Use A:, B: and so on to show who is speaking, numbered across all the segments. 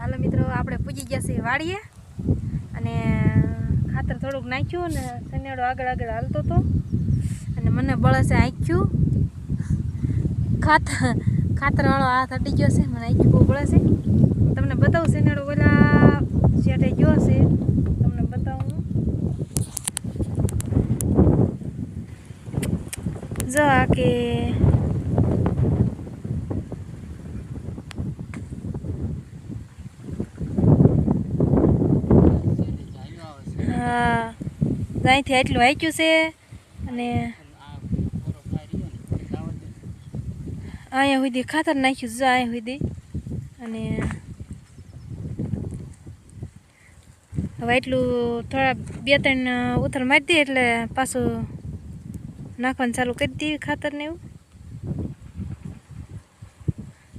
A: હાલો મિત્રો, આપણે પૂજી ગયા છીએ વાડીએ. અને ખાતર થોડુંક નાખ્યું ને સનેડો આગળ આગળ હાલતો હતો અને મને બળસે આંખ્યું ખાતર, ખાતરવાળો હાથ અડી ગયો છે, મને આંખ્યું બહુ બળસે. તમને બતાવું સનેડો ઓલા શેઠે ગયો છે. તમને બતાવું. જો આ કે અહીંથી આટલું હાક્યું છે અને અહીંયા સુધી ખાતર નાખ્યું જો અહીંયા સુધી. અને હવે એટલું થોડા બે ત્રણ ઉથલ મારી દઈએ એટલે પાછું નાખવાનું ચાલુ કરી દઈએ ખાતર ને એવું.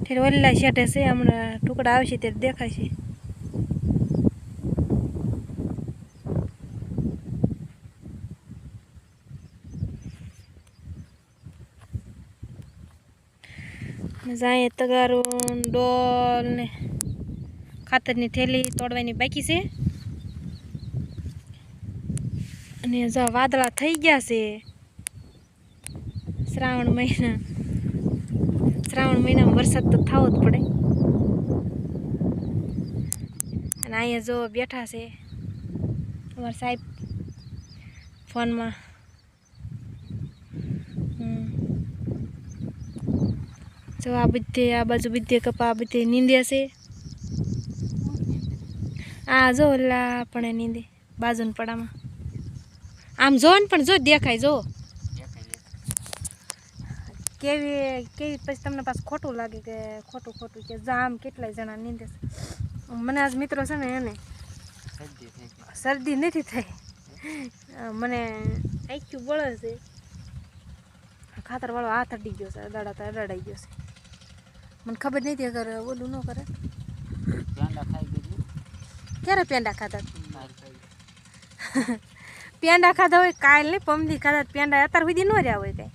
A: ઠેર ઓલા શેઠે છે, હમણાં ટુકડા આવશે ત્યારે દેખાશે ને જાય તગારું, ડોલ ને ખાતરની થેલી તોડવાની બાકી છે. અને જો વાદળા થઈ ગયા છે શ્રાવણ મહિના, શ્રાવણ મહિનામાં વરસાદ તો થવો જ પડે. અને અહીંયા જો બેઠા છે, અમારા સાહેબ ફોનમાં જો આ બધે, આ બાજુ બધે કપા, આ બધે નીંદ્યા છે આ જો ઓલા પણ નીંદે, બાજુના પડામાં. આમ જો ને પણ જો, દેખાય જો. કેવી કેવી પછી તમને પાછું ખોટું લાગે કે ખોટું ખોટું કે જામ કેટલાય જણા નીંદે મને આજ મિત્રો છે ને એને શરદી નથી થઈ. મને આઈક્યુ બળે છે. ખાતરવાળો હાથ અડી ગયો છે, અડાડા અડાડાઈ ગયો છે. મને ખબર નથી અગર ઓલું ન કરે ક્યારે પેંડા ખાતા પેંડા ખાધા હોય કાલ નહીં પમદી ખાધા પેંડા અત્યાર સુધી ન રહ્યા હોય કઈ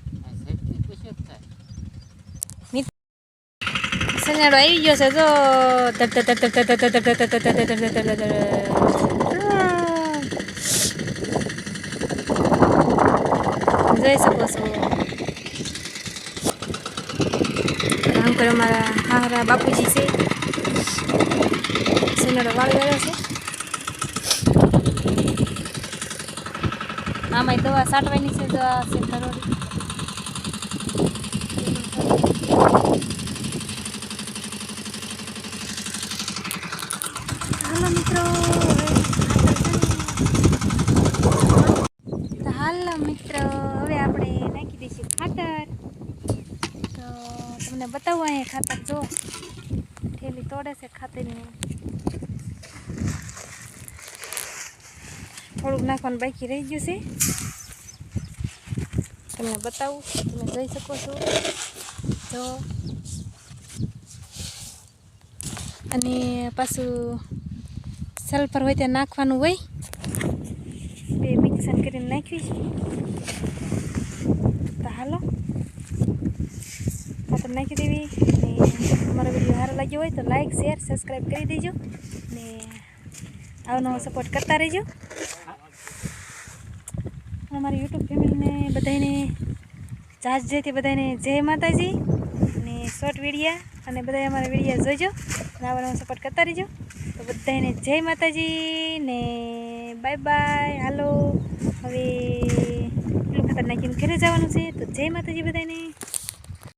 A: સનેડો આવી ગયો છે જો જઈ શકો ધડ કરે અમારા હારા બાપુજી છે સનેડો વાળી રહ્યો છે આમાં દવા સાટવાની છે દવા આ છે ખરોડી મિત્રો તો હાલો મિત્રો હવે આપણે નાખી દઈશું ખાતર તો તમને બતાવું અહીંયા ખાતર જો. થેલી તોડે છે ખાતરની. થોડુંક નાખવાનું બાકી રહી ગયું છે. તમને બતાવું, તમે જોઈ શકો છો. જો. અને પાછું સલ્ફર હોય ત્યાં નાખવાનું હોય. બે મિક્સન કરીને નાખવી છે. તો હાલો. ખાતર નાખી દેવી અને અમારો વીડિયો સારો લાગ્યો હોય તો લાઈક શેર સબસ્ક્રાઈબ કરી દેજો ને આવનો સપોર્ટ કરતા રહેજો. અમારી યુટ્યુબ ફેમિલીને બધાને જાજ જેથી બધાને જય માતાજી અને શોર્ટ વિડીયા અને બધા અમારા વિડીયા જોઈજો આવવાનો સપોર્ટ કરતા રહેજો. તો બધાને જય માતાજી ને બાય બાય હાલો. હવે પેલું ખાતર નાખીને ઘરે જવાનું છે તો જય માતાજી બધાને